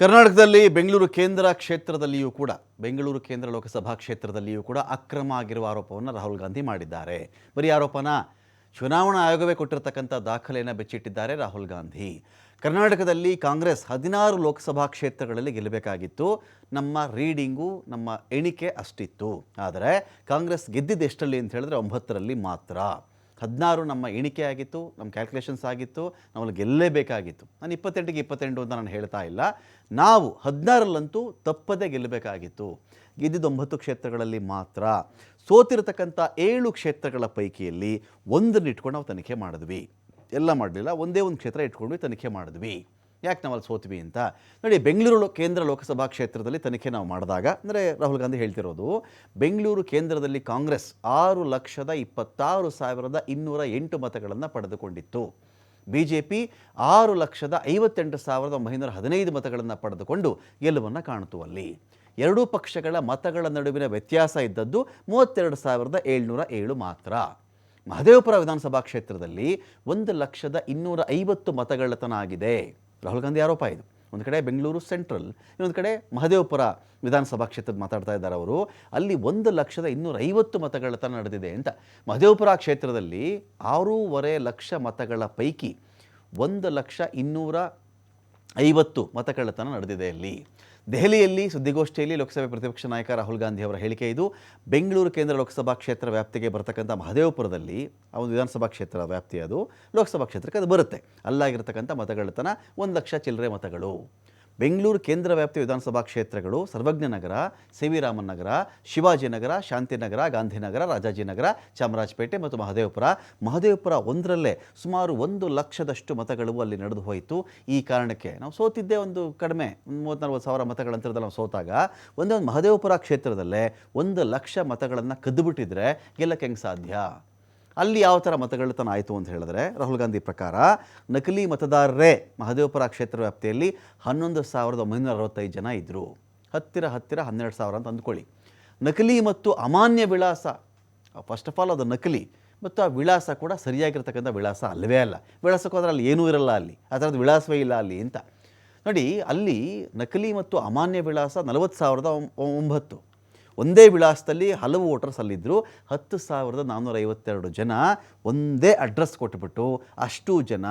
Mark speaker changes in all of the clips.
Speaker 1: ಕರ್ನಾಟಕದಲ್ಲಿ ಬೆಂಗಳೂರು ಕೇಂದ್ರ ಕ್ಷೇತ್ರದಲ್ಲಿಯೂ ಕೂಡ, ಬೆಂಗಳೂರು ಕೇಂದ್ರ ಲೋಕಸಭಾ ಕ್ಷೇತ್ರದಲ್ಲಿಯೂ ಕೂಡ ಅಕ್ರಮ ಆಗಿರುವ ಆರೋಪವನ್ನು ರಾಹುಲ್ ಗಾಂಧಿ ಮಾಡಿದ್ದಾರೆ. ಬರೀ ಆರೋಪನ ಚುನಾವಣಾ ಆಯೋಗವೇ ಕೊಟ್ಟಿರತಕ್ಕಂಥ ದಾಖಲೆಯನ್ನು ಬೆಚ್ಚಿಟ್ಟಿದ್ದಾರೆ ರಾಹುಲ್ ಗಾಂಧಿ. ಕರ್ನಾಟಕದಲ್ಲಿ ಕಾಂಗ್ರೆಸ್ ಹದಿನಾರು ಲೋಕಸಭಾ ಕ್ಷೇತ್ರಗಳಲ್ಲಿ ಗೆಲ್ಲಬೇಕಾಗಿತ್ತು. ನಮ್ಮ ರೀಡಿಂಗು, ನಮ್ಮ ಎಣಿಕೆ ಅಷ್ಟಿತ್ತು. ಆದರೆ ಕಾಂಗ್ರೆಸ್ ಗೆದ್ದಿದ್ದು ಎಷ್ಟಲ್ಲಿ ಅಂತ ಹೇಳಿದ್ರೆ ಒಂಬತ್ತರಲ್ಲಿ ಮಾತ್ರ. ಹದಿನಾರು ನಮ್ಮ ಎಣಿಕೆ ಆಗಿತ್ತು, ನಮ್ಮ ಕ್ಯಾಲ್ಕುಲೇಷನ್ಸ್ ಆಗಿತ್ತು, ನಮ್ಮಲ್ಲಿ ಗೆಲ್ಲಲೇಬೇಕಾಗಿತ್ತು. ನಾನು ಇಪ್ಪತ್ತೆಂಟಿಗೆ ಇಪ್ಪತ್ತೆಂಟು ಅಂತ ನಾನು ಹೇಳ್ತಾ ಇಲ್ಲ. ನಾವು ಹದಿನಾರಲ್ಲಂತೂ ತಪ್ಪದೇ ಗೆಲ್ಲಬೇಕಾಗಿತ್ತು. ಗೆದ್ದಿದ್ದು ಒಂಬತ್ತು ಕ್ಷೇತ್ರಗಳಲ್ಲಿ ಮಾತ್ರ. ಸೋತಿರತಕ್ಕಂಥ ಏಳು ಕ್ಷೇತ್ರಗಳ ಪೈಕಿಯಲ್ಲಿ ಒಂದನ್ನು ಇಟ್ಕೊಂಡು ನಾವು ತನಿಖೆ ಮಾಡಿದ್ವಿ. ಎಲ್ಲ ಮಾಡಲಿಲ್ಲ, ಒಂದೇ ಒಂದು ಕ್ಷೇತ್ರ ಇಟ್ಕೊಂಡು ತನಿಖೆ ಮಾಡಿದ್ವಿ. ಯಾಕೆ ನಾವು ಅಲ್ಲಿ ಸೋತ್ವಿ ಅಂತ? ನೋಡಿ, ಬೆಂಗಳೂರು ಕೇಂದ್ರ ಲೋಕಸಭಾ ಕ್ಷೇತ್ರದಲ್ಲಿ ತನಿಖೆ ನಾವು ಮಾಡಿದಾಗ, ಅಂದರೆ ರಾಹುಲ್ ಗಾಂಧಿ ಹೇಳ್ತಿರೋದು, ಬೆಂಗಳೂರು ಕೇಂದ್ರದಲ್ಲಿ ಕಾಂಗ್ರೆಸ್ ಆರು ಲಕ್ಷದ ಇಪ್ಪತ್ತಾರು ಸಾವಿರದ ಇನ್ನೂರ ಎಂಟು ಮತಗಳನ್ನು ಪಡೆದುಕೊಂಡಿತ್ತು. ಬಿ ಜೆ ಪಿ ಆರು ಲಕ್ಷದ ಐವತ್ತೆಂಟು ಸಾವಿರದ ಒಂಬೈನೂರ ಹದಿನೈದು ಮತಗಳನ್ನು ಪಡೆದುಕೊಂಡು ಗೆಲುವನ್ನು ಕಾಣಿತು ಅಲ್ಲಿ. ಎರಡೂ ಪಕ್ಷಗಳ ಮತಗಳ ನಡುವಿನ ವ್ಯತ್ಯಾಸ ಇದ್ದದ್ದು ಮೂವತ್ತೆರಡು ಸಾವಿರದ ಏಳ್ನೂರ ಏಳು ಮಾತ್ರ. ಮಹದೇವಪುರ ವಿಧಾನಸಭಾ ಕ್ಷೇತ್ರದಲ್ಲಿ ಒಂದು ಲಕ್ಷದ ಇನ್ನೂರ ಐವತ್ತು ಮತಗಳತನ ಆಗಿದೆ. ರಾಹುಲ್ ಗಾಂಧಿ ಆರೋಪ ಇದು. ಒಂದು ಕಡೆ ಬೆಂಗಳೂರು ಸೆಂಟ್ರಲ್, ಇನ್ನೊಂದು ಕಡೆ ಮಹದೇವಪುರ ವಿಧಾನಸಭಾ ಕ್ಷೇತ್ರದ ಮಾತಾಡ್ತಾ ಇದ್ದಾರೆ ಅವರು. ಅಲ್ಲಿ ಒಂದು ಲಕ್ಷದ ಇನ್ನೂರೈವತ್ತು ಮತಗಳತನ ನಡೆದಿದೆ ಅಂತ. ಮಹದೇವಪುರ ಕ್ಷೇತ್ರದಲ್ಲಿ ಆರೂವರೆ ಲಕ್ಷ ಮತಗಳ ಪೈಕಿ ಒಂದು ಲಕ್ಷ ಇನ್ನೂರ ಐವತ್ತು ಮತಕಳ್ಳತನ ನಡೆದಿದೆ ಅಲ್ಲಿ. ದೆಹಲಿಯಲ್ಲಿ ಸುದ್ದಿಗೋಷ್ಠಿಯಲ್ಲಿ ಲೋಕಸಭೆ ಪ್ರತಿಪಕ್ಷ ನಾಯಕ ರಾಹುಲ್ ಗಾಂಧಿ ಅವರ ಹೇಳಿಕೆ ಇದು. ಬೆಂಗಳೂರು ಕೇಂದ್ರ ಲೋಕಸಭಾ ಕ್ಷೇತ್ರ ವ್ಯಾಪ್ತಿಗೆ ಬರ್ತಕ್ಕಂಥ ಮಹದೇವಪುರದಲ್ಲಿ ಆ ಒಂದು ವಿಧಾನಸಭಾ ಕ್ಷೇತ್ರ ವ್ಯಾಪ್ತಿ ಅದು. ಲೋಕಸಭಾ ಕ್ಷೇತ್ರಕ್ಕೆ ಅದು ಬರುತ್ತೆ. ಅಲ್ಲಾಗಿರ್ತಕ್ಕಂಥ ಮತಗಳತನ ಒಂದು ಲಕ್ಷ ಚಿಲ್ಲರೆ ಮತಗಳು. ಬೆಂಗಳೂರು ಕೇಂದ್ರ ವ್ಯಾಪ್ತಿ ವಿಧಾನಸಭಾ ಕ್ಷೇತ್ರಗಳು, ಸರ್ವಜ್ಞ ನಗರ ಸಿ ವಿ ರಾಮನ್ ನಗರ ಶಿವಾಜಿನಗರ ಶಾಂತಿನಗರ ಗಾಂಧಿನಗರ ರಾಜಾಜಿನಗರ ಚಾಮರಾಜಪೇಟೆ ಮತ್ತು ಮಹದೇವಪುರ. ಮಹದೇವಪುರ ಒಂದರಲ್ಲೇ ಸುಮಾರು ಒಂದು ಲಕ್ಷದಷ್ಟು ಮತಗಳು ಅಲ್ಲಿ ನಡೆದು ಹೋಯಿತು. ಈ ಕಾರಣಕ್ಕೆ ನಾವು ಸೋತಿದ್ದೇ ಒಂದು ಕಡಿಮೆ, ಮೂವತ್ತು ನಲ್ವತ್ತು ಸಾವಿರ ಮತಗಳ ಅಂತರದಲ್ಲಿ ನಾವು ಸೋತಾಗ, ಒಂದೇ ಒಂದು ಮಹದೇವಪುರ ಕ್ಷೇತ್ರದಲ್ಲೇ ಒಂದು ಲಕ್ಷ ಮತಗಳನ್ನು ಕದ್ದುಬಿಟ್ಟಿದ್ರೆ ಗೆಲ್ಲಕ್ಕೆ ಹೆಂಗೆ ಸಾಧ್ಯ? ಅಲ್ಲಿ ಯಾವ ಥರ ಮತಗಳತನ ಆಯಿತು ಅಂತ ಹೇಳಿದ್ರೆ ರಾಹುಲ್ ಗಾಂಧಿ ಪ್ರಕಾರ ನಕಲಿ ಮತದಾರರೇ ಮಹದೇವಪುರ ಕ್ಷೇತ್ರ ವ್ಯಾಪ್ತಿಯಲ್ಲಿ ಹನ್ನೊಂದು ಸಾವಿರದ ಒಂಬೈನೂರ ಅರವತ್ತೈದು ಜನ ಇದ್ದರು ಹತ್ತಿರ ಹತ್ತಿರ ಹನ್ನೆರಡು ಸಾವಿರ ಅಂತ ಅಂದ್ಕೊಳ್ಳಿ. ನಕಲಿ ಮತ್ತು ಅಮಾನ್ಯ ವಿಳಾಸ ಫಸ್ಟ್ ಆಫ್ ಆಲ್ ಅದು ನಕಲಿ ಮತ್ತು ಆ ವಿಳಾಸ ಕೂಡ ಸರಿಯಾಗಿರ್ತಕ್ಕಂಥ ವಿಳಾಸ ಅಲ್ಲವೇ ಅಲ್ಲ. ವಿಳಾಸಕ್ಕೆ ಹೋದ್ರೆ ಅಲ್ಲಿ ಏನೂ ಇರಲ್ಲ ಅಲ್ಲಿ. ಆ ಥರದ್ದು ವಿಳಾಸವೇ ಇಲ್ಲ ಅಲ್ಲಿ ಅಂತ. ನೋಡಿ, ಅಲ್ಲಿ ನಕಲಿ ಮತ್ತು ಅಮಾನ್ಯ ವಿಳಾಸ ನಲವತ್ತು ಸಾವಿರದ ಒಂಬತ್ತು. ಒಂದೇ ವಿಳಾಸದಲ್ಲಿ ಹಲವು ವೋಟರ್ಸ್ ಅಲ್ಲಿದ್ದರು. ಹತ್ತು ಸಾವಿರದ ನಾನ್ನೂರ ಐವತ್ತೆರಡು ಜನ ಒಂದೇ ಅಡ್ರೆಸ್ ಕೊಟ್ಟುಬಿಟ್ಟು ಅಷ್ಟು ಜನ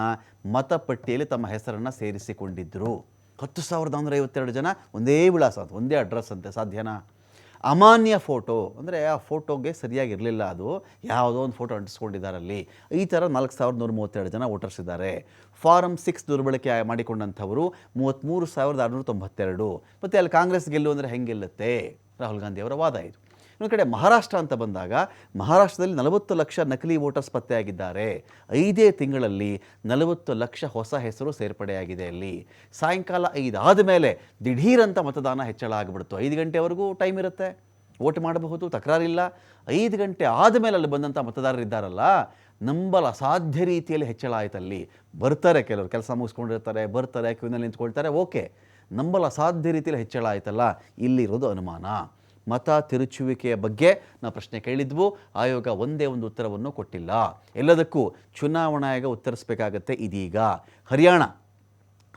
Speaker 1: ಮತಪಟ್ಟಿಯಲ್ಲಿ ತಮ್ಮ ಹೆಸರನ್ನು ಸೇರಿಸಿಕೊಂಡಿದ್ದರು. ಹತ್ತು ಸಾವಿರದ ನಾನ್ನೂರ ಐವತ್ತೆರಡು ಜನ ಒಂದೇ ವಿಳಾಸ, ಒಂದೇ ಅಡ್ರೆಸ್ ಅಂತೆ, ಸಾಧ್ಯನಾ? ಅಮಾನ್ಯ ಫೋಟೋ ಅಂದರೆ ಆ ಫೋಟೋಗೆ ಸರಿಯಾಗಿರಲಿಲ್ಲ ಅದು. ಯಾವುದೋ ಒಂದು ಫೋಟೋ ಅಂಟಿಸ್ಕೊಂಡಿದ್ದಾರಲ್ಲಿ. ಈ ಥರ ನಾಲ್ಕು ಸಾವಿರದ ನೂರ ಮೂವತ್ತೆರಡು ಜನ ವೋಟರ್ಸ್ ಇದ್ದಾರೆ ಫಾರಮ್ ಸಿಕ್ಸ್ ದುರ್ಬಳಕೆ ಮಾಡಿಕೊಂಡಂಥವರು ಮೂವತ್ತ್ಮೂರು ಸಾವಿರದ ಆರುನೂರ ತೊಂಬತ್ತೆರಡು. ಮತ್ತು ಅಲ್ಲಿ ಕಾಂಗ್ರೆಸ್ ಗೆಲ್ಲು ಅಂದರೆ ಹೆಂಗೆ ಗೆಲ್ಲುತ್ತೆ? ರಾಹುಲ್ ಗಾಂಧಿ ಅವರ ವಾದ ಇದು. ಇನ್ನೊಂದು ಕಡೆ ಮಹಾರಾಷ್ಟ್ರ ಅಂತ ಬಂದಾಗ ಮಹಾರಾಷ್ಟ್ರದಲ್ಲಿ ನಲವತ್ತು ಲಕ್ಷ ನಕಲಿ ವೋಟರ್ಸ್ ಪತ್ತೆಯಾಗಿದ್ದಾರೆ. ಐದೇ ತಿಂಗಳಲ್ಲಿ ನಲವತ್ತು ಲಕ್ಷ ಹೊಸ ಹೆಸರು ಸೇರ್ಪಡೆಯಾಗಿದೆ ಅಲ್ಲಿ. ಸಾಯಂಕಾಲ ಐದಾದ ಮೇಲೆ ದಿಢೀರಂತ ಮತದಾನ ಹೆಚ್ಚಳ ಆಗಿಬಿಡ್ತು. ಐದು ಗಂಟೆವರೆಗೂ ಟೈಮ್ ಇರುತ್ತೆ. ವೋಟ್ ಮಾಡಬಹುದು, ತಕರಾರಿಲ್ಲ. ಐದು ಗಂಟೆ ಆದಮೇಲೆ ಅಲ್ಲಿ ಬಂದಂಥ ಮತದಾರರಿದ್ದಾರಲ್ಲ ನಂಬಲ ಅಸಾಧ್ಯ ರೀತಿಯಲ್ಲಿ ಹೆಚ್ಚಳ ಆಯ್ತಲ್ಲಿ ಬರ್ತಾರೆ ಕೆಲವರು, ಕೆಲಸ ಮುಗಿಸ್ಕೊಂಡಿರ್ತಾರೆ, ಬರ್ತಾರೆ ಕ್ಯೂನಲ್ಲಿ ನಿಂತ್ಕೊಳ್ತಾರೆ ಓಕೆ ನಂಬಲ ಅಸಾಧ್ಯ ರೀತಿಯಲ್ಲಿ ಹೆಚ್ಚಳ ಆಯ್ತಲ್ಲ, ಇಲ್ಲಿರೋದು ಅನುಮಾನ. ಮತ ತಿರುಚುವಿಕೆಯ ಬಗ್ಗೆ ನಾವು ಪ್ರಶ್ನೆ ಕೇಳಿದ್ವು. ಆಯೋಗ ಒಂದೇ ಒಂದು ಉತ್ತರವನ್ನು ಕೊಟ್ಟಿಲ್ಲ. ಎಲ್ಲದಕ್ಕೂ ಚುನಾವಣಾ ಆಯೋಗ ಉತ್ತರಿಸಬೇಕಾಗತ್ತೆ ಇದೀಗ. ಹರಿಯಾಣ.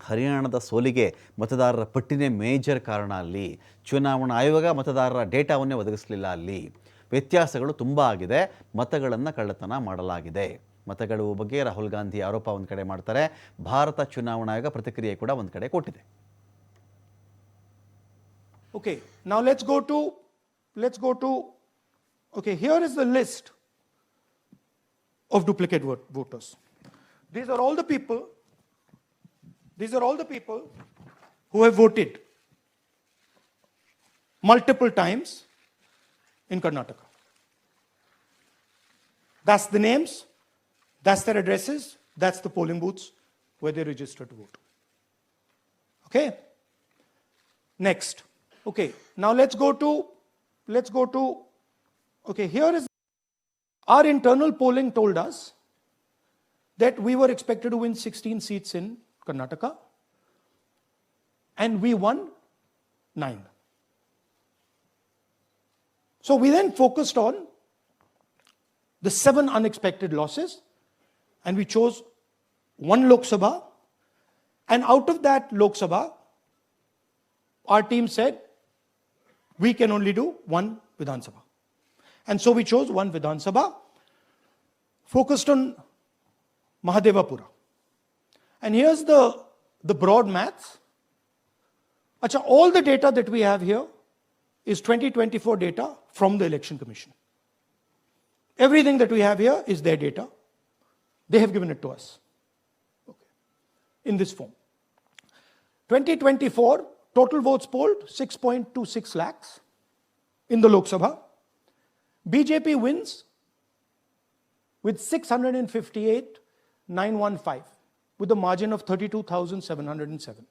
Speaker 1: ಹರಿಯಾಣದ ಸೋಲಿಗೆ ಮತದಾರರ ಪಟ್ಟಿನೇ ಮೇಜರ್ ಕಾರಣ ಅಲ್ಲಿ. ಚುನಾವಣಾ ಆಯೋಗ ಮತದಾರರ ಡೇಟಾವನ್ನೇ ಒದಗಿಸಲಿಲ್ಲ ಅಲ್ಲಿ. ವ್ಯತ್ಯಾಸಗಳು ತುಂಬ ಆಗಿದೆ. ಮತಗಳನ್ನು ಕಳ್ಳತನ ಮಾಡಲಾಗಿದೆ. ಮತಗಳು ಬಗ್ಗೆ ರಾಹುಲ್ ಗಾಂಧಿ ಆರೋಪ ಒಂದು ಕಡೆ ಮಾಡ್ತಾರೆ. ಭಾರತ ಚುನಾವಣಾ ಆಯೋಗ ಪ್ರತಿಕ್ರಿಯೆ ಕೂಡ ಒಂದು ಕಡೆ ಕೊಟ್ಟಿದೆ.
Speaker 2: Okay, now let's go to, let's go to, okay, here is the list of duplicate vote- voters. These are all the people, these are all the people who have voted multiple times in Karnataka. That's the names, that's their addresses, that's the polling booths where they registered to vote. Okay? Next. Okay, now let's go to, let's go to, okay, here is, our internal polling told us that we were expected to win 16 seats in Karnataka and we won nine. So we then focused on the seven unexpected losses and we chose one Lok Sabha and out of that Lok Sabha, our team said we can only do one Vidhan Sabha. And so we chose one Vidhan Sabha, focused on Mahadevapura. And here's the, the broad maths. Acha, all the data that we have here is 2024 data from the Election Commission. Everything that we have here is their data. They have given it to us okay, in this form. 2024, total votes polled 6.26 lakhs in the Lok Sabha. BJP wins with 658,915 with a margin of 32,707.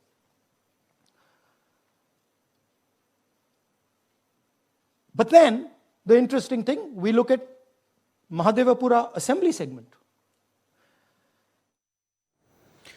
Speaker 2: But then, the interesting thing, we look at Mahadevapura assembly segment.